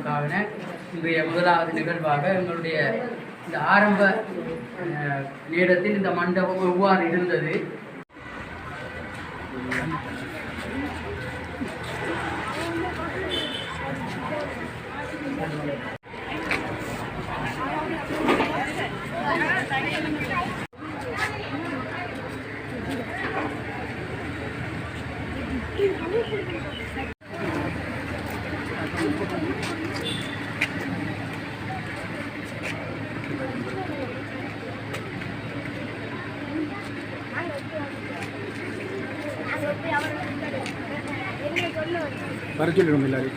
விழாவுக்கான இன்றைய முதலாவது நிகழ்வாக எங்களுடைய இந்த ஆரம்ப அஹ், நேரத்தில் இந்த மண்டபம் எவ்வாறு இருந்தது? வர சொல்லிடும் எல்லாரும்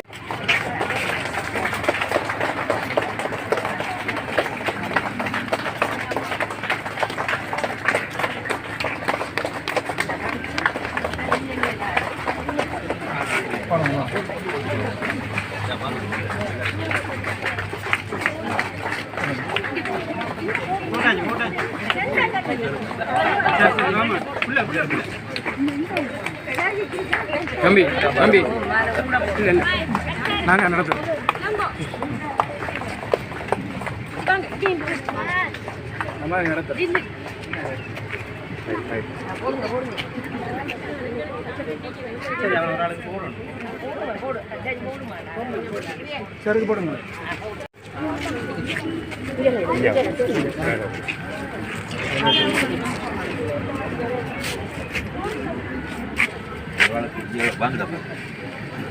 தம்பி தம்பி. இல்லை இல்லை நாங்கள் நடத்து நம்ம நடத்துகிறோம் சரி போடுங்க.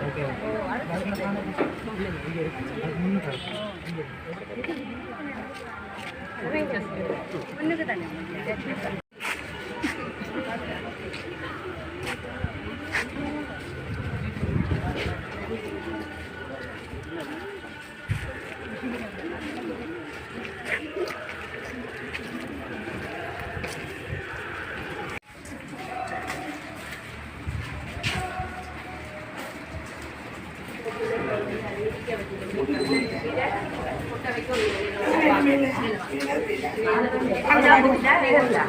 கொடு Gracias.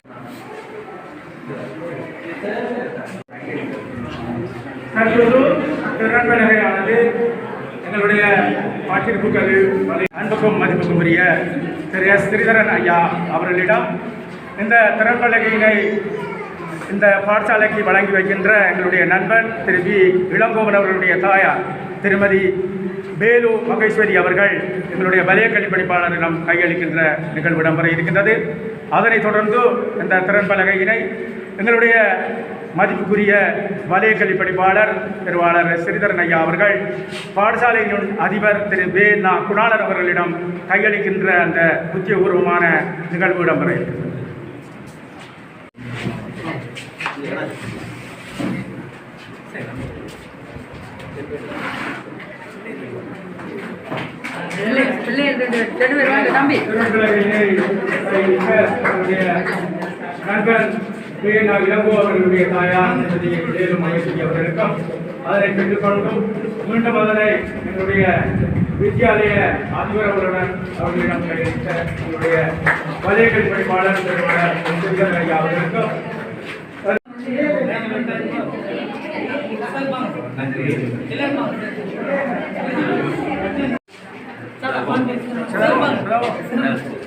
பாட்டிருப்புகள் அன்புக்கும் மதிப்புக்கும் உரிய திரு எஸ். ஸ்ரீதரன் ஐயா அவர்களிடம் இந்த திறன்பலகையினை இந்த பாடசாலைக்கு வழங்கி வைக்கின்ற எங்களுடைய நண்பன் திரு வி. இளங்கோவன் அவர்களுடைய தாயார் திருமதி வேலு மகேஸ்வரி அவர்கள் எங்களுடைய வலய கல்விப்பணிப்பாளரிடம் கையளிக்கின்ற நிகழ்வு இடம்பெற இருக்கின்றது. அதனைத் தொடர்ந்து இந்த திறன்பலகையினை எங்களுடைய மதிப்புக்குரிய வலய கல்வி படிப்பாளர் திருவாளர் ஸ்ரீதரன் ஐயா அவர்கள் பாடசாலையின் அதிபர் திரு வே. நா. குணாளர் அவர்களிடம் கையளிக்கின்ற அந்த உத்தியபூர்வமான நிகழ்வு இடம்பெற இருக்கிறது. நண்பர் பேனா இளங்கோ அவர்களுடைய தாயார் திருமதி வேலு மகேஸ்வரி அவர்களுக்கும் அதனை பெற்றுக்கொண்டும் மீண்டும் அதனை என்னுடைய வித்யாலய அதிபரவர்களுடன் அவர்களிடம் கையளித்த என்னுடைய பள்ளிகள் படிப்பாளர் திருமணர் சுந்தர் ஐயா அவர்களுக்கும்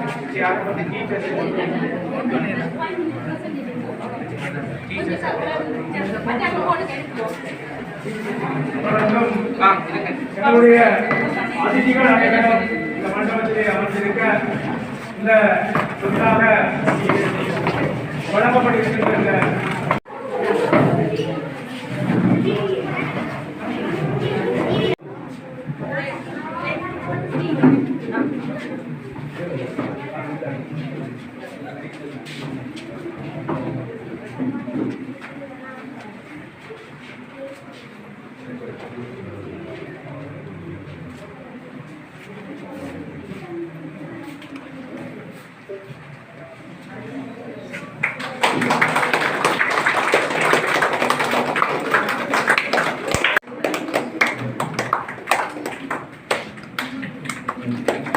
ரெண்டு நேரம் ஆகணுமா என்னுடைய அதிதிகள் அனைவரும் இந்த மண்டபத்திலே அமர்ந்திருக்க இந்த சொத்தாக வழங்கப்பட்டிருக்கின்ற இந்த இது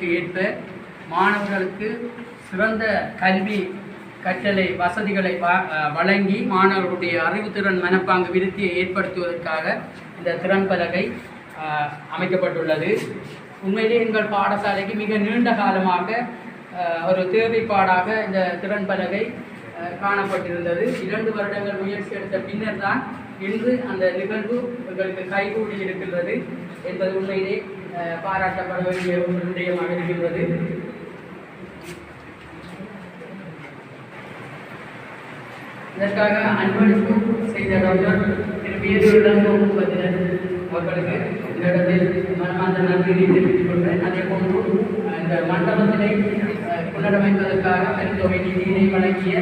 தேவைகளுக்கு ஏற்ப மாணவர்களுக்கு சிறந்த கல்வி கற்றலை வசதிகளை வ- வழங்கி மாணவர்களுடைய அறிவுத்திறன் மனப்பாங்கு விருத்தியை ஏற்படுத்துவதற்காக இந்த திறன் பலகை அமைக்கப்பட்டுள்ளது. உண்மையிலே எங்கள் பாடசாலைக்கு மிக நீண்ட காலமாக ஒரு தேவைப்பாடாக இந்த திறன் பலகை காணப்பட்டிருந்தது. இரண்டு வருடங்கள் முயற்சி எடுத்த பின்னர் தான் இன்று அந்த நிகழ்வு எங்களுக்கு கைகூடி இருக்கின்றது என்பது உண்மையிலே பாராட்டப்பட வேண்டிய ஒரு விடயமாக இருக்கின்றது. இதற்காக அன்பளிப்பு செய்த டாக்டர் திரு வேலூரிடம் பதினர் அவர்களுக்கு. இந்த இடத்தில் மனமார்ந்த நன்றியை தெரிவித்துக் கொள்வேன் அதே போன்று இந்த மண்டபத்தினை புனரமைப்பதற்காக பெருந்தொகை நிதியினை வழங்கிய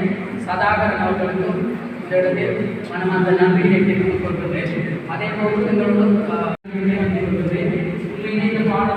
சதாகரன் அவர்களுக்கும் இந்த இடத்தில் மனமார்ந்த நன்றியை தெரிவித்துக் கொள்கிறேன் அதே போன்று எங்களோடு அஹ், தெரிவித்துக் கொள்கிறேன் உண்மையிலே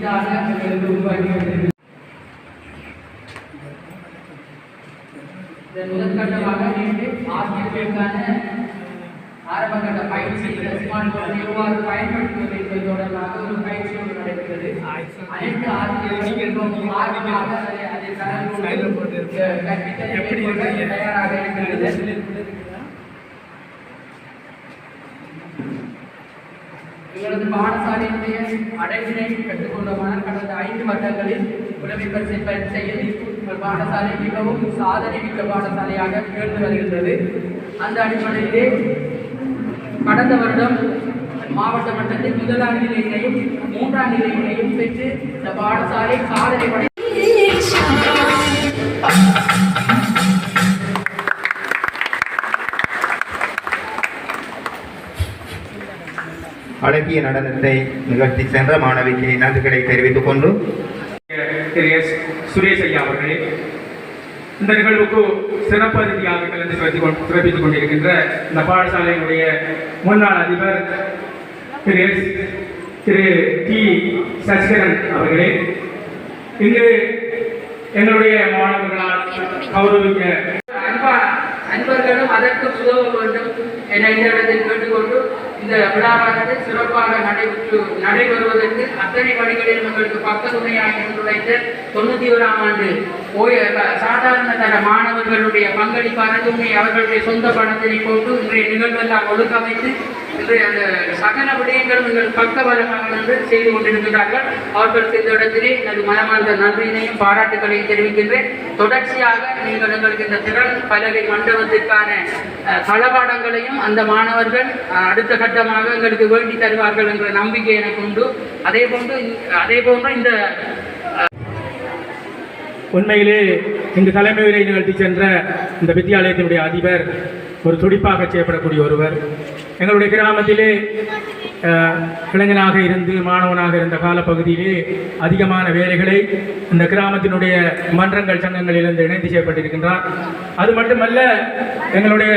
பாடசாலை இவ்வாறான ஒரு நிகழ்வினை சந்தித்திருப்பது வரலாற்று விடயமாக இருக்கின்றது இந்த மண்டலத்திலே முன்னைய நிலை இவ்வாறு தான் காணப்படுகிறது எங்களது பாடசாலையினுடைய அடைவினை பெற்றுக்கொண்டமான கடந்த ஐந்து வருடங்களில் உளவி பரிசை பரீட்சையில் பாடசாலை மிகவும் சாதனை மிக்க பாடசாலையாக திகழ்ந்து வருகின்றது. அந்த அடிப்படையிலே கடந்த வருடம் மாவட்ட மட்டத்தில் முதலாம் நிலையினையும் மூன்றாம் நிலையினையும் பெற்று இந்த பாடசாலை சாதனை படை அழகிய நடனத்தை நிகழ்த்தி சென்ற மாணவிக்கு நன்றிகளை தெரிவித்துக் கொண்டு திரு எஸ் சுரேஷ் ஐயா அவர்களே இந்த நிகழ்வுக்கு சிறப்பு அதிதியாக கலந்து சிறப்பித்துக் கொண்டு- சிறப்பித்துக் கொண்டிருக்கின்ற இந்த பாடசாலையினுடைய முன்னாள் அதிபர் திரு எஸ் திரு டி சசிகரன் அவர்களே இங்கு எங்களுடைய மாணவர்களால் கௌரவிக்க அன்பா அன்பர்களும் அதற்கு உதவ வேண்டும் என இந்த இடத்தில் கேட்டுக்கொண்டு இந்த விழாவானது சிறப்பாக நடைபெற்று நடைபெறுவதற்கு அத்தனை வழிகளிலும் எங்களுக்கு பக்கத்துணையாக இருந்துழைத்த தொண்ணூத்தி ஓராம் ஆண்டு சாதாரண தர மாணவர்களுடைய பங்களிப்பான துணை அவர்களுடைய சொந்த பணத்தினை போட்டு இன்றைய நிகழ்வெல்லாம் ஒழுங்கமைத்து இன்றைய அந்த சகல விடயங்களும் எங்கள் பக்கபலமாக செய்து கொண்டிருக்கிறார்கள் அவர்களுக்கு இந்த இடத்திலே எனது மனமார்ந்த நன்றியினையும் பாராட்டுகளையும் தெரிவிக்கின்றேன். தொடர்ச்சியாக நீங்கள் எங்களுக்கு இந்த திறன் பலகை மண்டபத்திற்கான தளபாடங்களையும் அந்த மாணவர்கள் அடுத்த கட்டமாக எங்களுக்கு வேண்டி தருவார்கள் என்ற நம்பிக்கை எனக்கு உண்டு. அதே போன்று அதே போன்று இந்த உண்மையிலே இங்கு தலைமை உரை நிகழ்த்தி சென்ற இந்த வித்தியாலயத்தினுடைய அதிபர் ஒரு துடிப்பாக செய்யப்படக்கூடிய ஒருவர். எங்களுடைய கிராமத்திலே இளைஞனாக இருந்து மாணவனாக இருந்த காலப்பகுதியிலே அதிகமான வேலைகளை இந்த கிராமத்தினுடைய மன்றங்கள் சங்கங்களிலிருந்து இணைந்து செய்யப்பட்டிருக்கின்றார் அது மட்டுமல்ல எங்களுடைய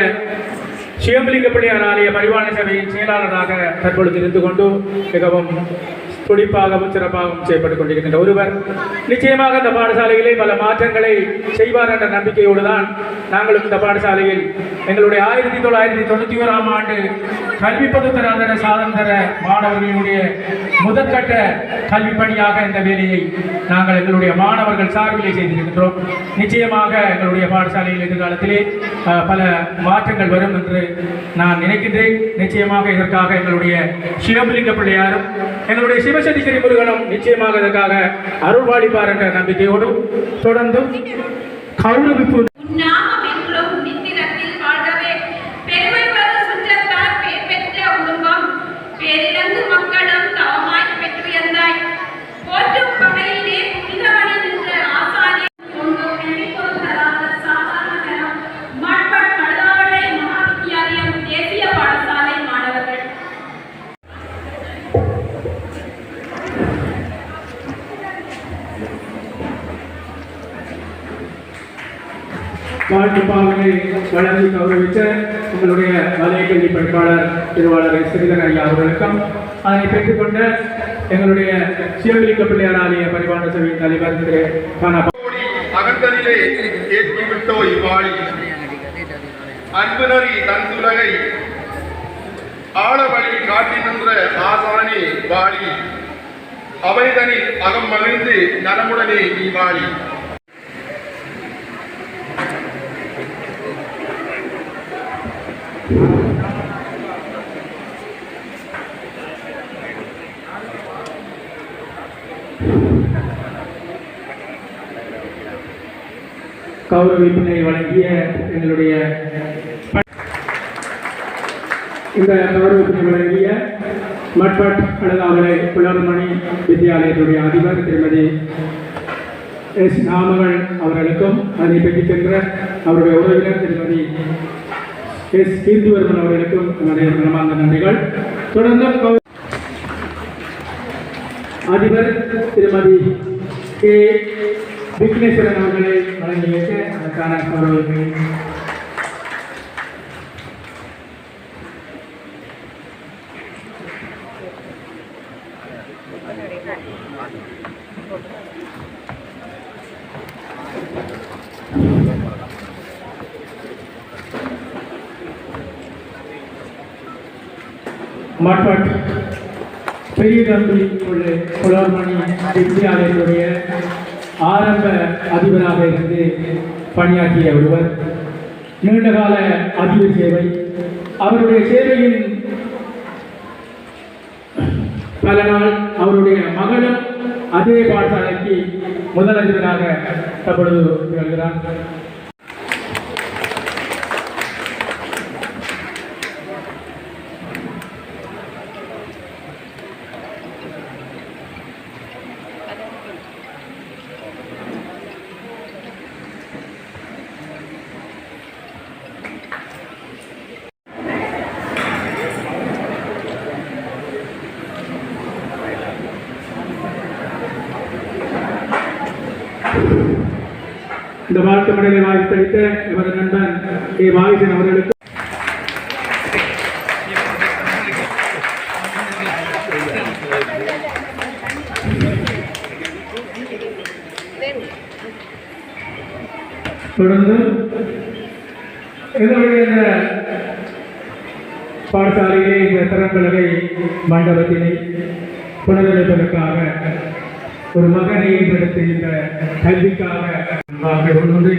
சிவம்பலிங்க பிள்ளையார் ஆலய பரிவான சபையின் செயலாளராக தற்பொழுது இருந்து கொண்டு மிகவும் துடிப்பாகவும் சிறப்பாகவும் செயல்பட்டுக் கொண்டிருக்கின்ற ஒருவர் நிச்சயமாக இந்த பாடசாலையிலே பல மாற்றங்களை செய்வார் என்ற நம்பிக்கையோடு தான் நாங்களும் இந்த பாடசாலையில் எங்களுடைய ஆயிரத்தி தொள்ளாயிரத்தி தொண்ணூற்றி ஓராம் ஆண்டு கல்வி பொதுத்தராதர சாதனதர மாணவர்களுடைய முதற்கட்ட கல்வி பணியாக இந்த வேலையை நாங்கள் எங்களுடைய மாணவர்கள் சார்பிலே செய்திருக்கின்றோம். நிச்சயமாக எங்களுடைய பாடசாலையில் எதிர்காலத்திலே பல மாற்றங்கள் வரும் என்று நான் நினைக்கின்றேன். நிச்சயமாக இதற்காக எங்களுடைய சிவபலிங்க பிள்ளையாரும் எங்களுடைய சிவ ஸ்ரீ முருகனும் நிச்சயமாக இதற்காக அருள்வாளிப்பார் என்ற நம்பிக்கையோடு தொடர்ந்தும் கௌரவிப்பு வாழ்த்து பாவனை வழங்கி கௌரவித்த உங்களுடைய வலய கல்வி பணிப்பாளர் திருவாளர் ஸ்ரீதர் ஐயா அவர்களுக்கும் அதனை பெற்றுக்கொண்ட எங்களுடைய சிவலிங்க பிள்ளையார் ஆலய பரிவான சபையின் தலைவர் திரு கானா அகந்ததிலே ஏற்றி விட்டோ இவ்வாழி அன்புநறி தந்துலகை ஆழவழி காட்டி நின்ற ஆசானி வாழி அவைதனில் அகம் மகிழ்ந்து நலமுடனே நீ வாழி கௌரவிப்பினை வழங்கிய எங்களுடைய இந்த கௌரவிப்பினை வழங்கிய மட்பட் அழகாவலை புலர்மணி வித்யாலயத்துடைய அதிபர் திருமதி எஸ் நாமகள் அவர்களுக்கும் அதனை பெற்றுச் சென்ற அவருடைய உறவினர் திருமதி எஸ் கீர்த்திவர்மன் அவர்களுக்கும் என்னுடைய மனமார்ந்த நன்றிகள். தொடர்ந்து அதிபர் திருமதி கே விக்னேஸ்வரன் அவர்களை வழங்கி வைக்க அதற்கான கௌரவத்தை மட்பட் பெரிய தம்பி உள்ள புலர்மணி வித்யாலயத்துடைய ஆரம்ப அதிபராக இருந்து பணியாற்றிய ஒருவர் நீண்டகால அதிபர் சேவை. அவருடைய சேவையின் பல நாள் அவருடைய மகளும் அதே பாடசாலைக்கு முதலமைச்சராக தற்பொழுது திகழ்கிறார். இந்த வாழ்த்து மடலை வாய்ப்பளித்த எமது நண்பன் கே வாகிசன் அவர்களுக்கு. தொடர்ந்து எங்களுடைய இந்த பாடசாலையிலே இந்த திறன்பலகை மண்டபத்தினை புனரமைப்பதற்காக ஒரு மகனை ஈடுபடுத்தி இந்த கல்விக்காக வாங்க கொண்டு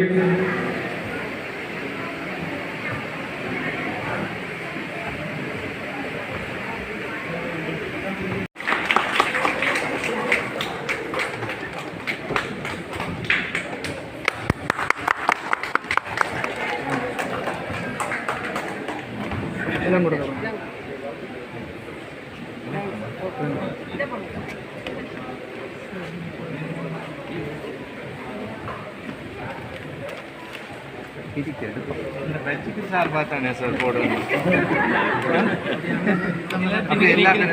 சார் பார்த்தானே சார் போடணும் அப்படி எல்லாமே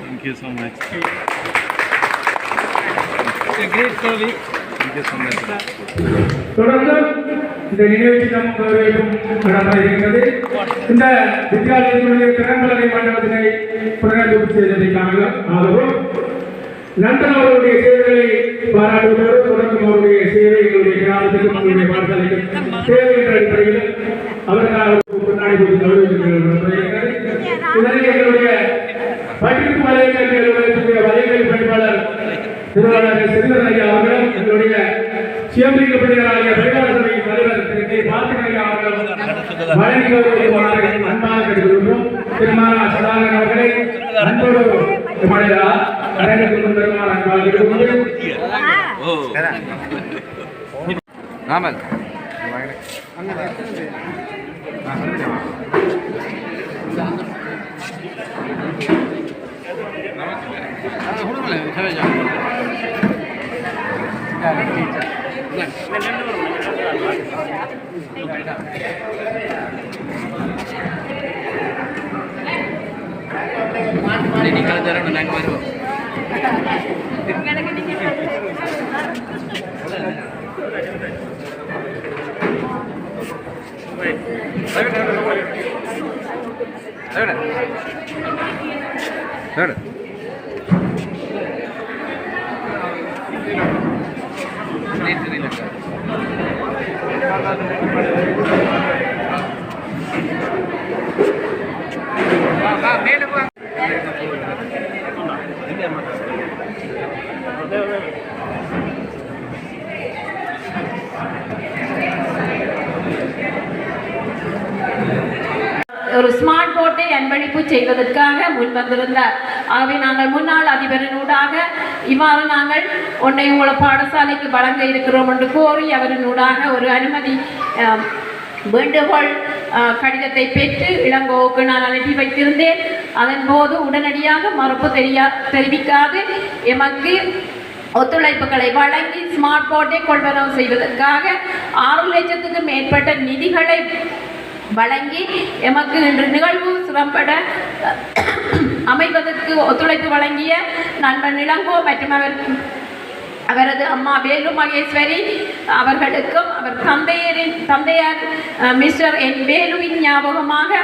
thank you so much thank you so much தொடர்ந்து இந்த நிகழ்ச்சி நம் கௌரவிக்கும் நடைபெற இருக்கிறது இந்த வித்தியாலயத்தினுடைய திறன்பலகை மண்டபத்தினை புனரமைப்பு செய்ததை காணலாம் ஆகவும் நண்பன் அவர்களுடைய சேவைகளை பாராட்டுவதோடு தொடர்ந்து அவருடைய சேவை எங்களுடைய உங்களுடைய எங்களுடைய தேவை என்ற அடிப்படையில் அவருக்காக முன்னாடி இதனை எங்களுடைய பட்டிருக்கு வலைக்கல்வி அலுவலகத்துடைய வலைக்கல்வி பணிப்பாளர் திருவாளர் செல்வன் ஐயா அவர்களும் எங்களுடைய பரிவார சபையின் தலைவர் திரு கே. பார்த்திபன் ஐயா அவர்களும் வழங்கி அன்பாக அவர்களை அன்போடு அன்பாக ஓ ராமல் நீங்கள் தரணும் நாங்கள் வருவோம் Third. ஒரு ஸ்மார்ட் போர்ட்டை அன்பளிப்பு செய்வதற்காக முன் வந்திருந்தார் ஆகவே நாங்கள் முன்னாள் அதிபரினூடாக இவ்வாறு நாங்கள் உன்னை உங்களை பாடசாலைக்கு வழங்க இருக்கிறோம் என்று கோரி அவரினூடாக ஒரு அனுமதி வேண்டுகோள் கடிதத்தை பெற்று இளங்கோவுக்கு நான் அனுப்பி வைத்திருந்தேன். அதன் போது உடனடியாக மறுப்பு தெரியா தெரிவிக்காது. எமக்கு ஒத்துழைப்புகளை வழங்கி ஸ்மார்ட் போர்டை கொள்வனவு செய்வதற்காக ஆறு லட்சத்துக்கு மேற்பட்ட நிதிகளை வழங்கி எமக்கு இன்று நிகழ்வு சிறப்பட அமைவதற்கு ஒத்துழைப்பு வழங்கிய நண்பன் இளங்கோ மற்றும் அவர் அவரது அம்மா வேலு மகேஸ்வரி அவர்களுக்கும் அவர் தந்தையரின் தந்தையார் மிஸ்டர் என் வேலுவின் ஞாபகமாக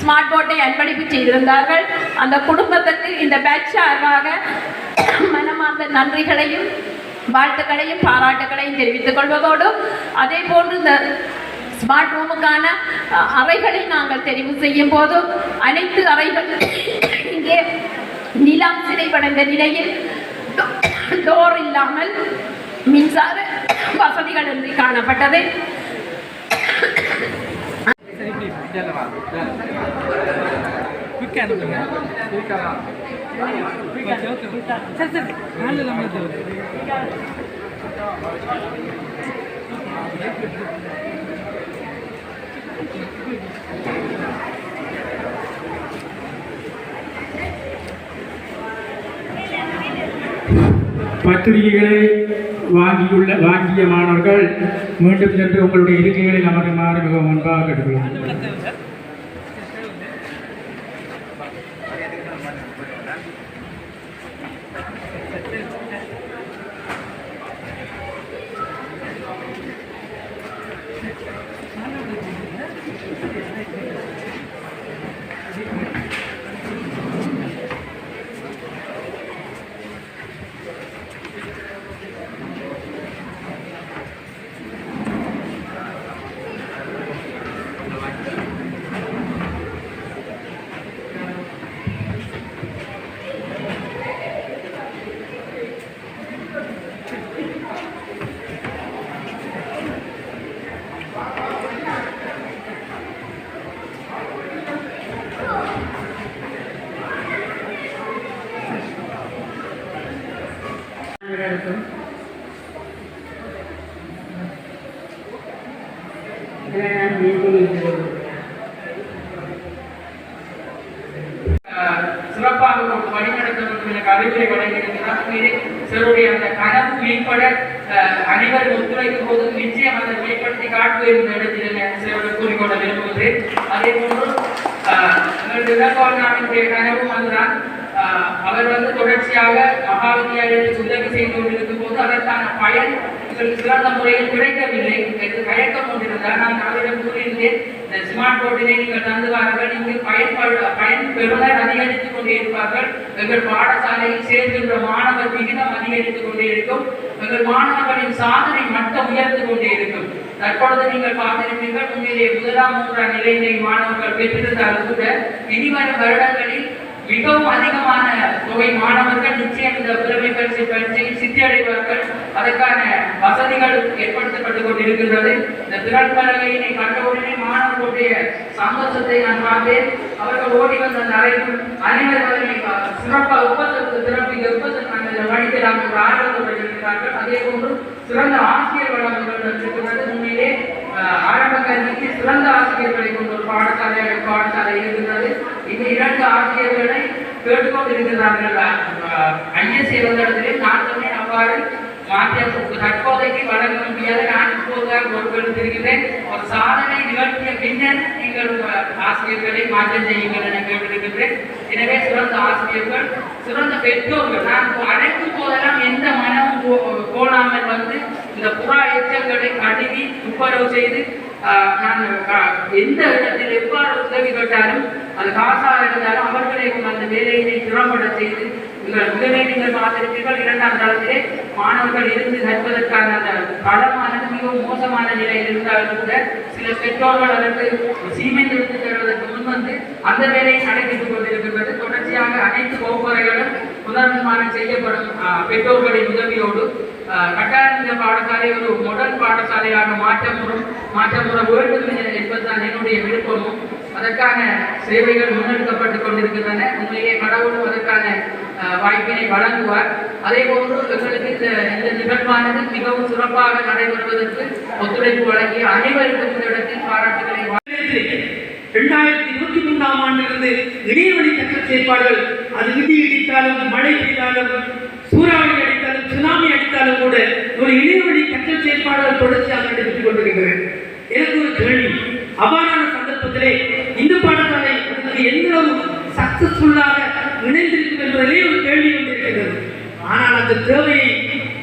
ஸ்மார்ட் போர்ட்டை அன்பளிப்பு செய்திருந்தார்கள். அந்த குடும்பத்துக்கு இந்த பேட்ச் சார்பாக மனமார்ந்த நன்றிகளையும் வாழ்த்துக்களையும் பாராட்டுகளையும் தெரிவித்துக் கொள்வதோடு அதே போன்று இந்த ஸ்மார்ட் ரூமுக்கான அறைகளை நாங்கள் தெரிவு செய்யும் போது அனைத்து அறைகள் இங்கே நிலம் சிறைப்படைந்த நிலையில் டோர் இல்லாமல் மின்சார வசதிகள் இன்றி காணப்பட்டது Thank you. பத்திரிகைகளை வாங்கியுள்ள வாங்கிய மாணவர்கள் மீண்டும் சென்று உங்களுடைய இருக்கைகளில் அமருமாறு மிகவும் அன்பாக கேட்டுக்கொள்கிறேன் அஹ், சிறப்பாக ஒரு வழிநடத்த வேண்டும் எனக்கு அறிவுரை வழங்கியிருக்கிறார் உண்மையிலே சிலருடைய அந்த கனவு மேம்பட அஹ், அனைவரும் ஒத்துழைக்கும் போது நிச்சயம் அதை மேம்படுத்தி காட்டுவேன் என்ற இடத்தில் நான் சிலருடன் கூறிக்கொள்ள விரும்புகிறேன் அதே போன்று அஹ், எங்களது இலக்கோனாவினுடைய கனவும் அதுதான் அஹ், அவர் வந்து தொடர்ச்சியாக மகா வித்தியாலயத்துக்கு உதவி செய்து கொண்டிருக்கும் போது அதற்கான பயன் எங்களுக்கு சிறந்த முறையில் கிடைக்கவில்லை என்று தயக்கம் கொண்டிருந்தார் நான் அவரிடம் கூறியிருந்தேன் இந்த ஸ்மார்ட் போர்டினை நீங்கள் தந்து வாருங்கள் நீங்கள் பயன்பாடு பயன் பெறுநர் அதிகரித்துக் கொண்டே இருப்பார்கள் எங்கள் பாடசாலையில் சேர்க்கின்ற மாணவர் விகிதம் அதிகரித்துக் கொண்டே இருக்கும் எங்கள் மாணவர்களின் சாதனை மட்டம் உயர்ந்து கொண்டே இருக்கும். தற்பொழுது நீங்கள் பார்த்திருப்பீர்கள் உண்மையிலே முதலாம் மூன்றாம் நிலையிலே மாணவர்கள் பெற்றிருந்தாலும் கூட இனிவரும் வருடங்களில் மிகவும் அதிகமான தொகை மாணவர்கள் நிச்சயம் இந்த புலமை பரிசு பயிற்சியில் சித்தியடைவார்கள். அதற்கான வசதிகள் ஏற்படுத்தப்பட்டுக் கொண்டிருக்கின்றது. இந்த திறன் பலகையினை கண்டவுடனே மாணவர்களுடைய சந்தோஷத்தை நான் பார்த்தேன் அவர்கள் ஓடி வந்த அந்த அறைக்குள் அனைவரும் சிறப்பாக ஒப்பந்தத்துக்கு திறப்பு ஒப்பந்தம் நாங்கள் படிக்கலாம் என்று ஆர்வத்தோடு இருக்கிறார்கள். அதே போன்று சிறந்த ஆசிரியர் வளங்கள் இருக்கிறது. உண்மையிலே ஆரம்ப கல்விக்கு சிறந்த ஆசிரியர்களை கொண்ட ஒரு பாடசாலை பாடசாலை இருக்கிறது இந்த இரண்டு ஆசிரியர்களை கேட்டுக்கொண்டிருக்கிறார்கள் ஐஎஸ்ஏ வந்த இடத்திலே நான் சொன்னேன் அவ்வாறு மாற்றிய தற்போதைக்கு வழங்க முடியாது நான் இப்போதுதான் பொறுப்பெடுத்திருக்கிறேன் ஒரு சாதனை நிகழ்த்திய பின்னர் நீங்கள் ஆசிரியர்களை மாற்றம் செய்யுங்கள் என கேட்டிருக்கின்றேன். எனவே சிறந்த ஆசிரியர்கள் சிறந்த பெற்றோர்கள் நான் அழைக்கும் போதெல்லாம் எந்த மனமும் போ- கோணாமல் வந்து இந்த புறா எச்சங்களை கழுவி துப்புரவு செய்து ஆஹ், நான் எந்த இடத்தில் எவ்வாறு உதவி கேட்டாலும் அது காசாக இருந்தாலும் அவர்களையும் அந்த வேலையினை திறம்பட செய்து உங்கள் முதலே நீங்கள் பார்த்திருப்பீர்கள் இரண்டாம் தளத்திலே மாணவர்கள் இருந்து கற்பதற்கான அந்த களமானது மிகவும் மோசமான நிலையில் இருந்தாலும் கூட சில பெற்றோர்கள் அதற்கு சீமெண்ட் எடுத்து தருவதற்கு முன் வந்து அந்த வேலையை நடைபெற்றுக் கொண்டிருக்கின்றது. தொடர்ச்சியாக அனைத்து வகுப்பறைகளும் புனர்நிர்மாணம் செய்யப்படும் ஆஹ், பெற்றோர்களின் உதவியோடு ஆஹ், பாடசாலை ஒரு முதல் பாடசாலையாக மாற்றமுறும் மாற்றமுற வேண்டும் என்பதுதான் என்னுடைய விருப்பமும். அதற்கான சேவைகள் முன்னெடுக்கப்பட்டுக் கொண்டிருக்கின்றன. உண்மையிலே கடவுளும் அதற்கான வாய்ப்பினை வழங்குவார். அதே போன்று எங்களுக்கு இந்த இந்த நிகழ்வானது மிகவும் சிறப்பாக நடைபெறுவதற்கு ஒத்துழைப்பு வழங்கிய அனைவருக்கும் இந்த இடத்தில் பாராட்டுகளை இரண்டாயிரத்தி இருபத்தி மூன்றாம் ஆண்டிலிருந்து இடைவெளி சட்ட செயற்பாடுகள் அது விதி இடித்தாலும் மழை பெய்தாலும் சூறாவளிகள் சுனாமி அடித்தாலும் கூட ஒரு இணையவழி கற்ற செயற்பாடுகள் தொடர்ச்சியாக நடைபெற்றுக் கொண்டிருக்கிறது. எனக்கு ஒரு கேள்வி. அவ்வாறான சந்தர்ப்பத்திலே இந்த பாடசாலை அதற்கு எந்த அளவு சக்சஸ்ஃபுல்லாக இணைந்திருக்கும் என்பதிலே ஒரு கேள்வி கொண்டிருக்கிறது ஆனால் அந்த தேவையை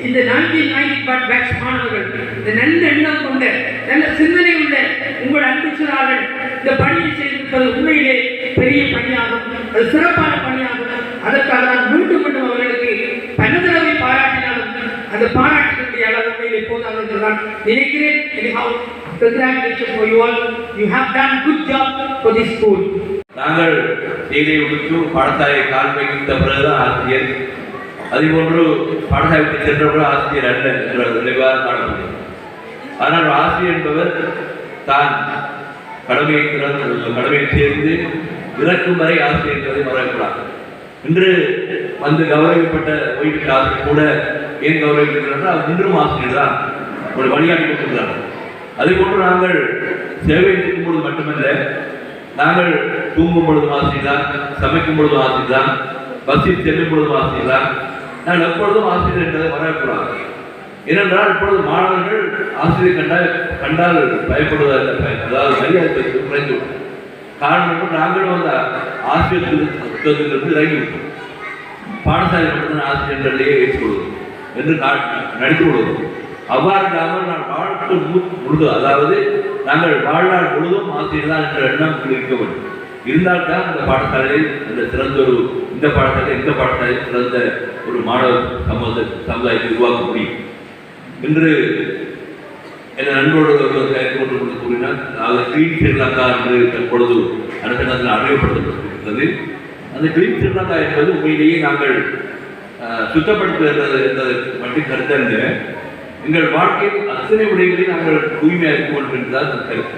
இந்த நான்கில் நான்கு பாட் பேட்ச் மாணவர்கள் இந்த நல்ல எண்ணம் கொண்ட நல்ல சிந்தனை உள்ள உங்கள் அன்பு சிறார்கள் இந்த பணியை செய்திருப்பது உண்மையிலே பெரிய பணியாகும் அது சிறப்பான பணியாகும். அதற்காக நான் மீண்டும் மீண்டும் அவர்களுக்கு அந்த பாராட்டினுடைய அளவு உண்மையிலே போதாது என்று நினைக்கிறேன். Anyhow congratulations for you all. You have done good job for this school. நாங்கள் செய்தியை முடித்து பாடசாலையை கால் வைத்த பிறகுதான் ஆசிரியர். அதேபோன்று பாடசாலை சென்றவர்கள் ஆசிரியர் அல்ல என்ற நிலைவாக காணப்படுகிறது. ஆனால் ஆசிரியர் என்பவர் தான் கடமையை திறந்து கடமையை சேர்ந்து இறக்கும் வரை ஆசிரியர் என்பதை மறக்கக்கூடாது. இன்று வந்து கௌரவிக்கப்பட்ட ஓய்வு ஆசிரியர் கூட ஏன் கௌரவிக்கிறார்கள் அது இன்றும் ஆசிரியர் தான் ஒரு வழிகாட்டி கொடுத்திருக்கிறார் அதே போன்று நாங்கள் சேவை இருக்கும் பொழுது மட்டுமல்ல நாங்கள் தூங்கும் பொழுதும் ஆசிரியர் தான் சமைக்கும் பொழுதும் ஆசிரியர் தான் பஸ்ஸில் செல்லும் பொழுதும் ஆசிரியர் தான். நாங்கள் எப்பொழுதும் ஆசிரியர் என்பதை மறக்கக்கூடாது ஏனென்றால் இப்பொழுது மாணவர்கள் ஆசிரியர் கண்டால் கண்டால் பயப்படுவதாக அதாவது மரியாதை குறைந்து காரணம் நாங்களும் அந்த ஆசிரியர் இறங்கிவிட்டோம் பாடசாலை மட்டும்தான் ஆசிரியர்களையே ஏற்றுக்கொள்வோம் என்று கா- நடித்து கொள்வது அவ்வாறு இல்லாமல் நான் வாழ்க்கை மு- முழுது அதாவது நாங்கள் வாழ்நாள் முழுதும் ஆசிரியர் தான் என்ற எண்ணம் இருக்க வேண்டும். இருந்தால்தான் இந்த பாடசாலையில் இந்த சிறந்த ஒரு இந்த பாடசாலை இந்த பாடசாலையில் சிறந்த ஒரு மாணவர் சமூக சமுதாயத்தை உருவாக்க முடியும். என்று என் நண்பரோடு ஒருவர் கருத்து கொண்டு கொண்டு கூறினார் அதாவது கிளீன் ஸ்ரீலங்கா என்று தற்பொழுது அரசாங்கத்தில் அறிமுகப்படுத்தப்பட்டிருக்கிறது. அந்த கிளீன் ஸ்ரீலங்கா என்பது உண்மையிலேயே நாங்கள் சுத்தப்படுத்துகிறது என்பதற்கு மட்டும் கருத்தல்ல எங்கள் வாழ்க்கையில் அத்தனை விடயங்களில் நாங்கள் தூய்மையாக கொண்டிருந்தால் கருத்து.